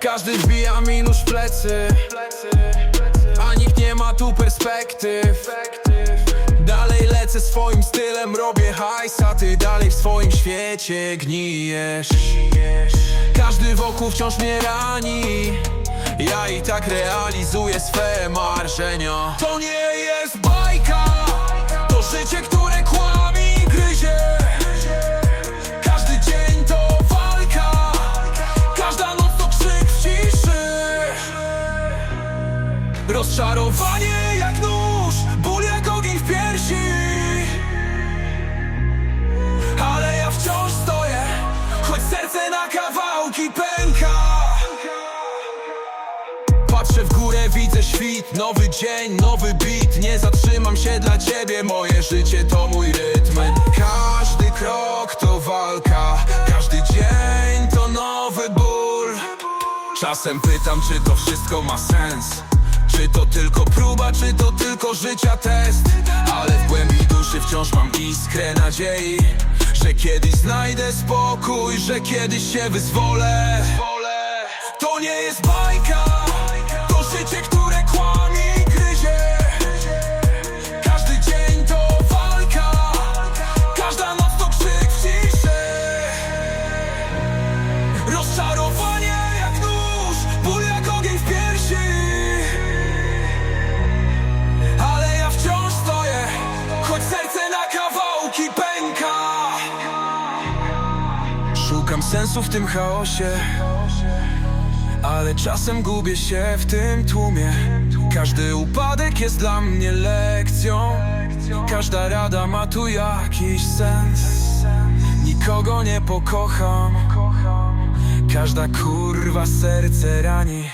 Każdy wbija minus w plecy A nikt nie ma tu perspektyw. Dalej lecę swoim stylem, robię hajs A ty dalej w swoim świecie gnijesz. Każdy wokół wciąż mnie rani. Ja i tak realizuję swe marzenia. To nie jest Rozczarowanie jak nóż Ból jak ogień w piersi. Ale ja wciąż stoję Choć serce na kawałki pęka. Patrzę w górę, widzę świt Nowy dzień, nowy beat. Nie zatrzymam się dla ciebie Moje życie to mój rytm. Każdy krok to walka Każdy dzień to nowy ból. Czasem pytam, czy to wszystko ma sens Czy to tylko próba, czy to tylko życia test? Ale w głębi duszy wciąż mam iskrę nadziei Że kiedyś znajdę spokój, że kiedyś się wyzwolę. To nie jest bajka Szukam sensu w tym chaosie ale czasem gubię się w tym tłumie. Każdy upadek jest dla mnie lekcją. Każda rada ma tu jakiś sens. Nikogo nie pokocham. Każda kurwa serce rani